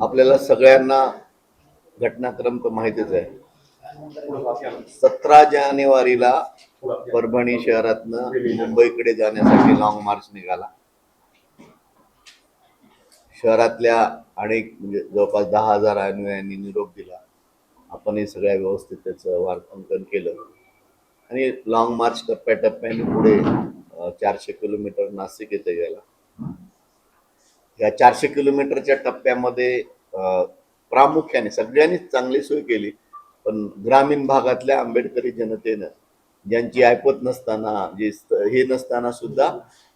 आपल्याला सगळ्यांना घटनाक्रम तर माहितीच आहे. सतरा जानेवारीला परभणी शहरातनं मुंबईकडे जाण्यासाठी लॉंग मार्च निघाला. शहरातल्या अनेक म्हणजे जवळपास दहा हजार अनुयायांनी निरोप दिला. आपणही सगळ्या व्यवस्थित त्याचं वार्तांकन केलं. आणि लॉंग मार्च टप्प्याटप्प्याने पुढे चारशे किलोमीटर नाशिक येथे गेला. या चारशे किलोमीटरच्या टप्प्यामध्ये प्रामुख्याने सगळ्यांनीच चांगली सोय केली पण ग्रामीण भागातल्या आंबेडकरी जनतेनं ज्यांची ऐपत नसताना जे हे नसताना सुद्धा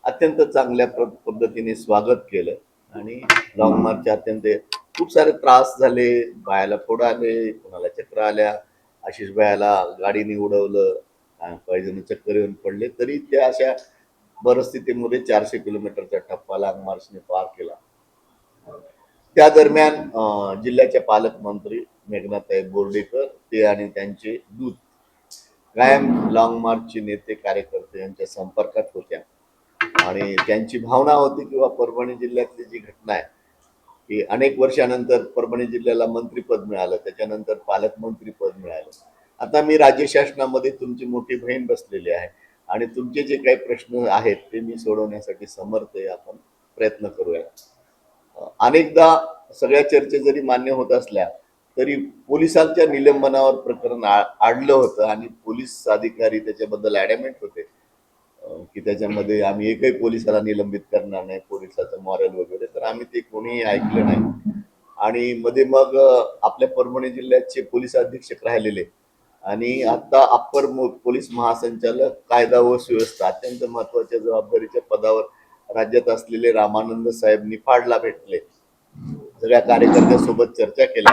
अत्यंत चांगल्या पद्धतीने स्वागत केलं आणि लॉंग मार्चचे अत्यंत खूप सारे त्रास झाले बायाला फोड आले कोणाला चक्र आल्या आशिष बायाला गाडीने उडवलं अं, काही जण चक्कर येऊन पडले तरी त्या अशा परिस्थितीमध्ये चारशे किलोमीटरचा टप्पा लॉंग मार्चने पार केला. त्या दरम्यान जिल्ह्याचे पालकमंत्री मेघनाताई बोर्डेकर ते आणि त्यांचे दूत कायम लॉंग मार्चचे नेते कार्यकर्ते यांच्या संपर्कात होत्या. आणि त्यांची भावना होती किंवा परभणी जिल्ह्यातली जी घटना आहे की अनेक वर्षानंतर परभणी जिल्ह्याला मंत्रीपद मिळालं त्याच्यानंतर पालकमंत्री पद मिळालं. आता मी राज्य शासनामध्ये तुमची मोठी बहीण बसलेली आहे. आणि तुमचे जे काही प्रश्न आहेत ते मी सोडवण्यासाठी समर्थ आहे. आपण प्रयत्न करूया अनेकदा सगळ्या चर्चा जरी मान्य होत असल्या तरी पोलिसांच्या निलंबनावर प्रकरण आडलं होतं आणि पोलीस अधिकारी त्याच्याबद्दल ॲडॅमेंट होते की त्याच्यामध्ये आम्ही एकही पोलिसाला निलंबित करणार नाही पोलिसाचं मॉरल वगैरे तर आम्ही ते कोणीही ऐकलं नाही. आणि मध्ये मग आपल्या परभणी जिल्ह्याचे पोलीस अधीक्षक राहिलेले आणि आता अप्पर पोलीस महासंचालक कायदा व सुव्यवस्था अत्यंत महत्त्वाच्या जबाबदारीच्या पदावर राज्यात असलेले रामानंद साहेब निफाडला भेटले. सगळ्या कार्यकर्त्यांसोबत चर्चा केल्या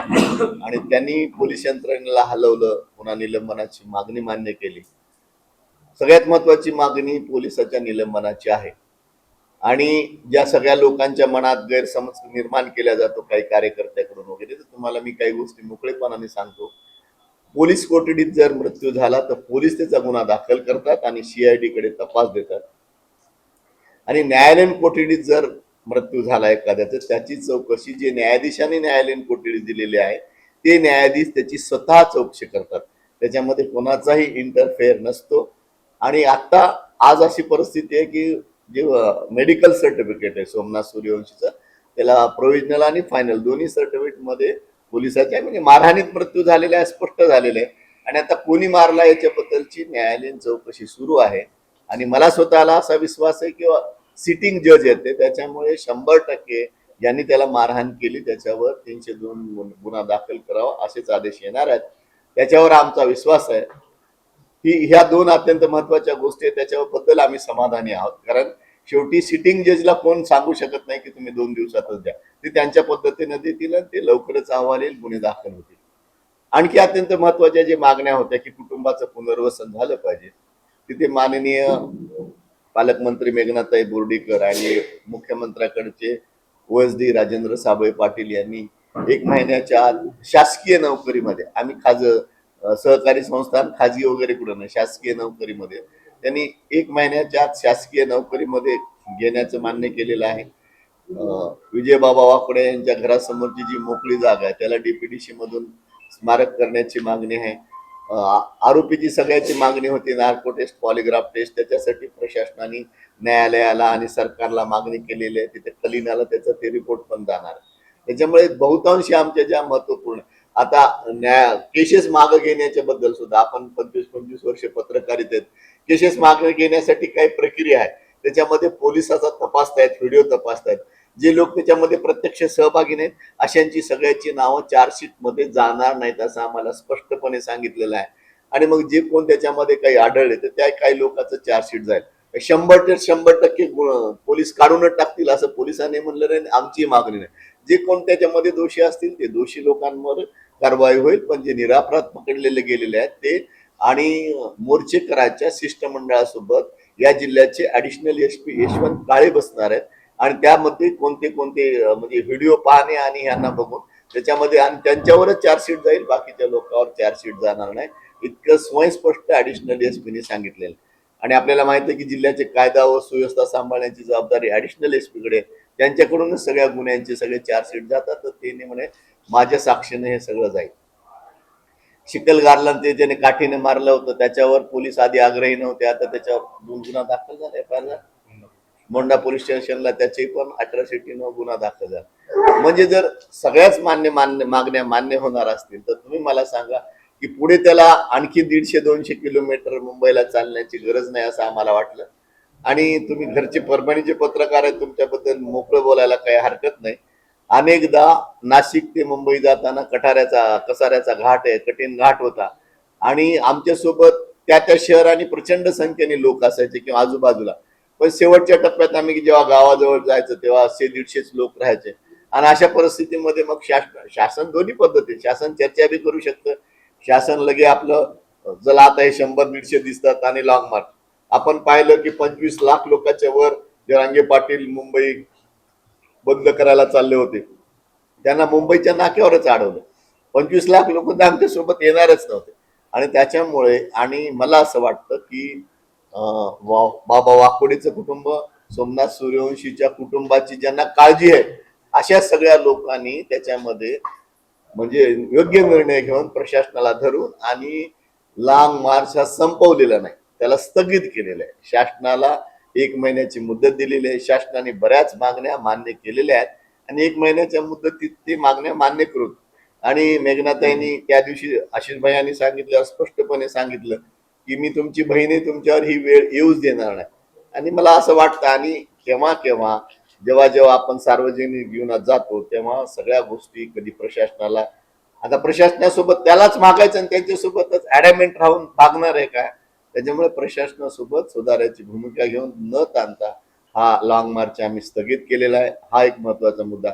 आणि त्यांनी पोलीस यंत्रणेला हलवलं पुन्हा निलंबनाची मागणी मान्य केली. सगळ्यात महत्वाची मागणी पोलिसाच्या निलंबनाची आहे. आणि ज्या सगळ्या लोकांच्या मनात गैरसमज निर्माण केला जातो काही कार्यकर्त्याकडून वगैरे तर तुम्हाला मी काही गोष्टी मोकळेपणाने सांगतो. पोलीस कोठडीत जर मृत्यू झाला तर पोलीस त्याचा गुन्हा दाखल करतात आणि सीआयडी कडे तपास देतात. आणि न्यायालयीन कोठडीत जर मृत्यू झाला एखाद्याचा त्याची चौकशी जे न्यायाधीशाने न्यायालयीन कोठडी दिलेली आहे ते न्यायाधीश त्याची स्वतः चौकशी करतात. त्याच्यामध्ये कोणाचाही इंटरफेअर नसतो. आणि आता आज अशी परिस्थिती आहे की जे मेडिकल सर्टिफिकेट आहे सोमनाथ सूर्यवंशीचं त्याला प्रोव्हिजनल आणि फायनल दोन्ही सर्टिफिकेटमध्ये पोलिसाच्या म्हणजे मारहाणीत मृत्यू झालेला आहे स्पष्ट झालेला आहे. आणि आता कोणी मारला याच्याबद्दलची न्यायालयीन चौकशी सुरू आहे. आणि मला स्वतःला असा विश्वास आहे की सिटिंग जज येते. त्याच्यामुळे शंभर टक्के ज्यांनी त्याला मारहाण केली. त्याच्यावर तीनशे दोन गुन्हा दाखल करावा असेच आदेश येणार आहेत. त्याच्यावर आमचा विश्वास आहे. ही ह्या दोन अत्यंत महत्त्वाच्या गोष्टी आहेत. त्याच्याबद्दल आम्ही समाधानी आहोत. कारण शेवटी सिटिंग जजला कोण सांगू शकत नाही की तुम्ही दोन दिवसातच द्या. ते त्यांच्या पद्धतीने देतील आणि ते लवकरच अहवाल येईल गुन्हे दाखल होतील. आणखी अत्यंत महत्त्वाच्या जे मागण्या होत्या की कुटुंबाचं पुनर्वसन झालं पाहिजे. तिथे माननीय पालकमंत्री मेघनाताई बोर्डीकर आणि मुख्यमंत्र्याकडचे ओएसडी राजेंद्र साबळे पाटील यांनी एक महिन्याच्या आत शासकीय नोकरीमध्ये आम्ही खाज सहकारी संस्थान खाजगी वगैरे कुठं नाही शासकीय नोकरीमध्ये त्यांनी एक महिन्याच्या आत शासकीय नोकरीमध्ये घेण्याचं मान्य केलेलं आहे. विजयबाबा वाकडे यांच्या घरासमोरची जी मोकळी जागा आहे त्याला डीपीडीसी मधून स्मारक करण्याची मागणी आहे. आरोपीची सगळ्याची मागणी होती नार्को टेस्ट पॉलिग्राफ टेस्ट त्याच्यासाठी प्रशासनाने न्यायालयाला आणि सरकारला मागणी केलेली आहे. तिथे कलिनाला त्याचा ते रिपोर्ट पण जाणार त्याच्यामुळे बहुतांशी आमच्या ज्या महत्त्वपूर्ण आता न्याय केसेस मागे घेण्याच्या बद्दल सुद्धा आपण पंचवीस पंचवीस वर्ष पत्रकारित आहेत केसेस मागे घेण्यासाठी काही प्रक्रिया आहे. त्याच्यामध्ये पोलिसाचा तपासतायत व्हिडिओ तपासतायत. जे लोक त्याच्यामध्ये प्रत्यक्ष सहभागी नाहीत अशांची सगळ्याची नावं चार्जशीटमध्ये जाणार नाहीत असं आम्हाला स्पष्टपणे सांगितलेलं आहे. आणि मग जे कोण त्याच्यामध्ये काही आढळले तर त्या काही लोकांचं चार्जशीट जाईल. शंभर ते शंभर टक्के पोलीस काढूनच टाकतील असं पोलिसांनी म्हणलं नाही आणि आमची मागणी नाही. जे कोण त्याच्यामध्ये दोषी असतील ते दोषी लोकांवर कारवाई होईल पण जे निरापराध पकडलेले गेलेले आहेत ते आणि मोर्चेकराच्या शिष्टमंडळासोबत या जिल्ह्याचे additional S P Yashwant Kale बसणार आहेत. आणि त्यामध्ये कोणते कोणते म्हणजे व्हिडिओ पाहणे आणि यांना बघून त्याच्यामध्ये आणि त्यांच्यावरच चार्जशीट जाईल बाकीच्या लोकांवर चार्जशीट जाणार नाही. इतकं स्वयंस्पष्ट ॲडिशनल एस पीने सांगितलेलं. आणि आपल्याला माहिती आहे की जिल्ह्याचे कायदा व सुव्यवस्था सांभाळण्याची जबाबदारी ॲडिशनल एसकडे त्यांच्याकडूनच सगळ्या गुन्ह्यांचे सगळे चार्जशीट जातात तर ते म्हणे माझ्या साक्षीने हे सगळं जाईल. चिखलगारला ते ज्याने काठीने मारलं होतं त्याच्यावर पोलीस आधी आग्रही नव्हते आता त्याच्यावर दोन गुन्हा दाखल झाला एफ आय मोंडा पोलीस स्टेशनला त्याचे पण अठराशे गुन्हा दाखल झाला. म्हणजे जर सगळ्याच मान्य मान्य मागण्या मान्य होणार असतील तर तुम्ही मला सांगा की पुढे त्याला आणखी दीडशे दोनशे किलोमीटर मुंबईला चालण्याची गरज नाही असं आम्हाला वाटलं. आणि तुम्ही घरचे परभणीचे पत्रकार आहेत तुमच्याबद्दल मोकळं बोलायला काही हरकत नाही. अनेकदा नाशिक ते मुंबई जाताना कठाऱ्याचा कसाऱ्याचा घाट आहे कठीण घाट होता. आणि आमच्यासोबत त्या त्या शहराने प्रचंड संख्येने लोक असायचे किंवा आजूबाजूला. पण शेवटच्या टप्प्यात आम्ही जेव्हा गावाजवळ जायचं तेव्हा असे दीडशेच लोक राहायचे. आणि अशा परिस्थितीमध्ये मग शासन शासन दोन्ही पद्धती शासन चर्चा बी करू शकतं. शासन लगे आपलं जला आता हे शंभर दीडशे दिसतात आणि लॉंग मार्च आपण पाहिलं की पंचवीस लाख लोकांच्या वर जरांगे पाटील मुंबई बंद करायला चालले होते. त्यांना मुंबईच्या नाक्यावरच अडवलं पंचवीस लाख लोक तर आमच्यासोबत येणारच नव्हते. आणि त्याच्यामुळे आणि मला असं वाटतं की बाबा वाकोडीचं कुटुंब सोमनाथ सूर्यवंशीच्या कुटुंबाची ज्यांना काळजी आहे अशा सगळ्या लोकांनी त्याच्यामध्ये म्हणजे योग्य निर्णय घेऊन प्रशासनाला धरून आणि लांग मार्च हा संपवलेला नाही त्याला स्थगित केलेला आहे. शासनाला एक महिन्याची मुदत दिलेली आहे. शासनाने बऱ्याच मागण्या मान्य केलेल्या आहेत आणि एक महिन्याच्या मुदतीत ते मागण्या मान्य करून आणि मेघनाताईंनी त्या दिवशी आशिष भैयांनी सांगितलं स्पष्टपणे सांगितलं की मी तुमची बहिणी तुमच्यावर ही वेळ येऊच देणार नाही. आणि मला असं वाटतं आणि केव्हा केव्हा जेव्हा जेव्हा आपण सार्वजनिक जीवनात जातो तेव्हा सगळ्या गोष्टी कधी प्रशासनाला आता प्रशासनासोबत त्यालाच मागायचं आणि त्यांच्यासोबतच ऍडॅमेंट राहून मागणार आहे काय त्याच्यामुळे प्रशासनासोबत सुधारायची भूमिका घेऊन न ताणता हा लॉंग मार्च आम्ही स्थगित केलेला आहे. हा एक महत्त्वाचा मुद्दा.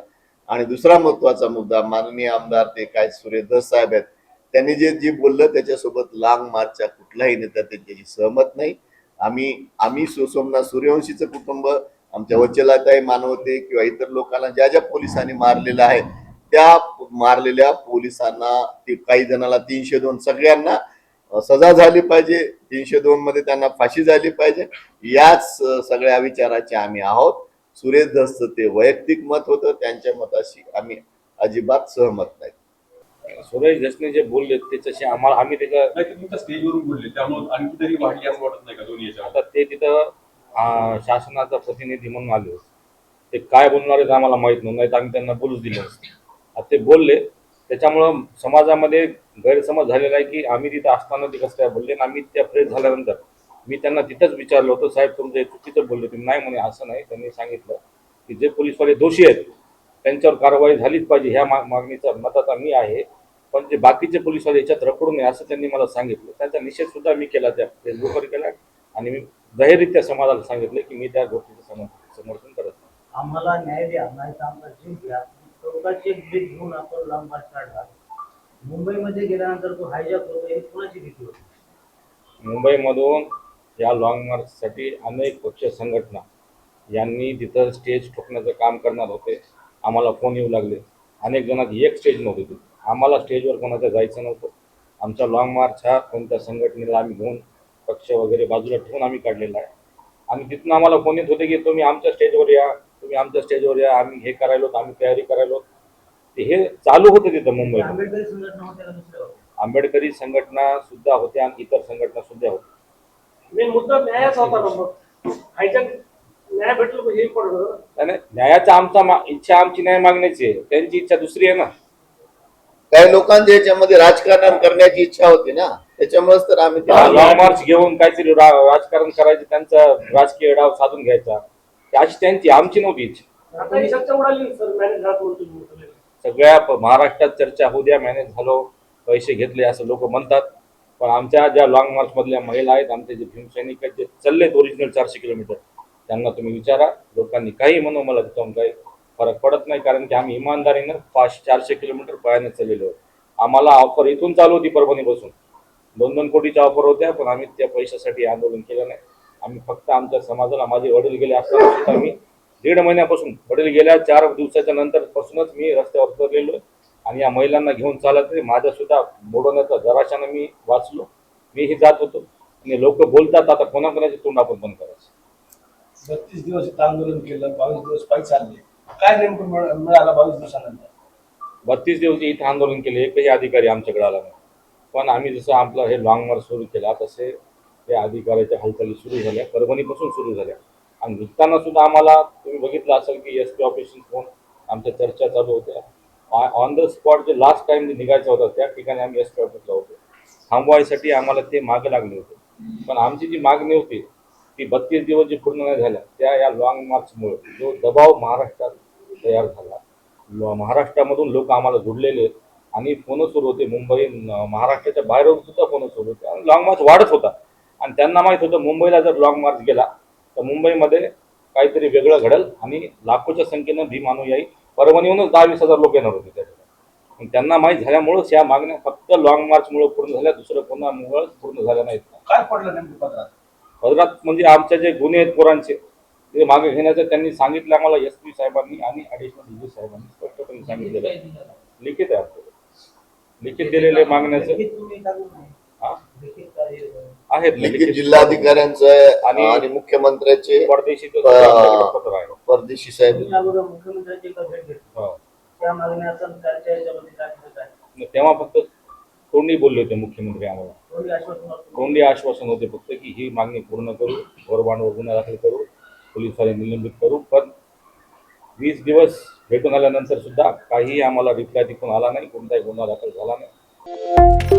आणि दुसरा महत्त्वाचा मुद्दा माननीय आमदार ते काय सुरेश साहेब आहेत त्यांनी जे जे बोललं त्याच्यासोबत लांग मार्चचा कुठलाही नेता त्याच्याशी सहमत नाही. आम्ही आम्ही सो- सोमनाथ सूर्यवंशीचं कुटुंब आमच्या वचलाताई मानवते किंवा इतर लोकांना ज्या ज्या पोलिसांनी मारलेलं आहे त्या मारलेल्या पोलिसांना ते काही जणांना तीनशे दोन सगळ्यांना सजा झाली पाहिजे. तीनशे दोन मध्ये त्यांना फाशी झाली पाहिजे. याच सगळ्या विचाराचे आम्ही आहोत. सुरेश धस्त ते वैयक्तिक मत होतं. त्यांच्या मताशी आम्ही अजिबात सहमत नाही. सुरेश दसने जे बोलले त्याच्याशी आम्हाला आम्ही त्याच्या ते तुमच्या स्टेजवरून बोलले. त्यामुळे आणखी तरी वाढली असं वाटत नाही का दोन्ही आता ते तिथं अं, शासनाचा प्रतिनिधी म्हणून आले होते. ते काय बोलणार आहेत आम्हाला माहीत नव्हतं नाही तर आम्ही त्यांना बोलूच दिलं नसतं. आता ते बोलले त्याच्यामुळं समाजामध्ये गैरसमज झालेला आहे की आम्ही तिथं असताना ते कसं काय बोलले आणि आम्ही त्या फ्रेश झाल्यानंतर मी त्यांना तिथंच विचारलं होतं साहेब तुमचं हे चुकीचं बोलले तुम्ही. नाही म्हणे असं नाही. त्यांनी सांगितलं की जे पोलीसवाले दोषी आहेत त्यांच्यावर कारवाई झालीच पाहिजे ह्या मा मागणीचा मताचा मी आहे. पण जे बाकीचे पोलीसवाले याच्यात रखडू नये असं त्यांनी मला सांगितलं. त्यांचा निषेध सुद्धा मी केला त्या फेसबुकवर केला आणि मी जाहीररित्या समाजाला सांगितलं की मी त्या गोष्टीचं सम- समर्थन करत नाही. आम्हाला न्याय द्या घेऊन आपण लांब मार्च काढला. मुंबईमध्ये गेल्यानंतर तो हायजॅक होतो ही कोणाची भीती होती? मुंबईमधून या लॉंग मार्चसाठी अनेक पक्ष संघटना यांनी तिथं स्टेज ठोकण्याचं काम करणार होते. आम्हाला फोन येऊ लागले. अनेक जणात एक स्टेज नव्हते तिथे. आम्हाला स्टेजवर कोणाचं जायचं नव्हतं. आमचा लॉंग मार्च हा कोणत्या संघटनेला आम्ही घेऊन पक्ष वगैरे बाजूला ठेवून आम्ही काढलेला आहे. आणि तिथून आम्हाला फोन येत होते की तुम्ही आमच्या स्टेजवर या तुम्ही आमच्या स्टेजवर या आम्ही हे करायलो आम्ही तयारी करायलो. ते हे चालू होतं तिथं मुंबईत आंबेडकरी संघटना सुद्धा होत्या आणि इतर संघटना सुद्धा होत्या. मेन मुद्दा न्यायाचा होता ना न्याय भेटलं हे नाही न्यायाचा आमचा मा- इच्छा आमची न्याय मागण्याची आहे. त्यांची इच्छा दुसरी आहे ना. काही लोकांच्या याच्यामध्ये राजकारण करण्याची इच्छा होती ना. त्याच्यामुळेच तर आम्ही लॉंग मार्च घेऊन काहीतरी राजकारण करायचं त्यांचा राजकीय डाव साधून घ्यायचा. अशी त्यांची आमची नव्हती इच्छा. सगळ्या महाराष्ट्रात चर्चा होऊ द्या मॅनेज झालो पैसे घेतले असं लोक म्हणतात. पण आमच्या ज्या लॉंग मार्च मधल्या महिला आहेत आमचे जे भीमसैनिक आहेत जे चाललेत ओरिजिनल चारशे किलोमीटर त्यांना तुम्ही विचारा. लोकांनी काही म्हणू मला त्याच्याहून काही फरक पडत नाही कारण की आम्ही इमानदारीनं पाच चारशे किलोमीटर पायाने चाललेलो आम्हाला ऑफर इथून चालू होती परभणीपासून. दोन दोन कोटीच्या ऑफर होत्या पण आम्ही त्या पैशासाठी आंदोलन केलं नाही. आम्ही फक्त आमच्या समाजाला माझे वडील गेले असताना सुद्धा मी दीड महिन्यापासून वडील गेल्या चार दिवसाच्या नंतर पासूनच मी रस्त्यावर उतरलेलो आणि या महिलांना घेऊन चालत तरी माझ्या सुद्धा मोडवण्याचा जराशानं मी वाचलो. मीही जात होतो. आणि लोक बोलतात आता कोणाकोणाचे तोंड आपण बंद करायचं. बत्तीस दिवस आंदोलन केलं बावीस दिवस पायी चालले. काय नेमकं मिळ- मिळालं बावीस दिवसानंतर? बत्तीस दिवस इथं आंदोलन केले एकही अधिकारी आमच्याकडे आला नाही. पण आम्ही जसं आपलं हे लॉंग मार्च सुरू केला तसे हे अधिकाऱ्याच्या हालचाली सुरू झाल्या परभणीपासून सुरू झाल्या. आणि निघताना सुद्धा आम्हाला तुम्ही बघितलं असेल की एस पी ऑफिसशी फोन आमच्या चर्चा चालू होत्या. ऑन द स्पॉट जे लास्ट टाइम निघायचं होतं त्या ठिकाणी आम्ही एस पी ऑफिसला होतो. थांबवायसाठी आम्हाला ते मागे लागले होते. पण आमची जी मागणी होती ती बत्तीस दिवस जी पूर्ण नाही झाल्या त्या या लॉंग मार्चमुळे जो दबाव महाराष्ट्रात तयार झाला. महाराष्ट्रामधून लोक आम्हाला जुडलेले आणि फोन सुरू होते. मुंबई महाराष्ट्राच्या बाहेरून सुद्धा फोन सुरू होते. आणि लॉंग मार्च वाढत होता. आणि त्यांना माहीत होतं मुंबईला जर लॉंग मार्च गेला तर मुंबईमध्ये काहीतरी वेगळं घडेल आणि लाखोच्या संख्येनं भीम अनुयायी परभणीहूनच दहा वीस हजार लोक येणार होते त्याच्या त्यांना माहीत झाल्यामुळंच या मागण्या फक्त लॉंग मार्चमुळे पूर्ण झाल्या दुसरं कोणामुळे पूर्ण झाल्या नाहीत. काय पडलं नेमकं पत्रात? पदरात म्हणजे आमच्या जे गुन्हे आहेत पोरांचे ते मागे घेण्याचं त्यांनी सांगितलं आम्हाला एस पी साहेबांनी आणि ॲडिशनल डी साहेबांनी स्पष्टपणे सांगितलेलं आहे. लिखित आहे आपल्याकडे लिखित दिलेले मागण्याचं. आहेत लिखित जिल्हाधिकाऱ्यांचं आणि- आणि मुख्यमंत्र्याचे परदेशी पत्र आहे. परदेशी साहेब. मुख्यमंत्र्यांची हो. तेव्हा फक्त तोंडी बोलले होते मुख्यमंत्री आम्हाला. थोडी आश्वासन होते फक्त की ही मागणी पूर्ण करू घोरबांडवर गुन्हा दाखल करू पोलिसांनी निलंबित करू पण वीस दिवस भेटून आल्यानंतर सुद्धा काहीही आम्हाला रिप्लाय तिकून आला नाही कोणताही गुन्हा दाखल झाला नाही.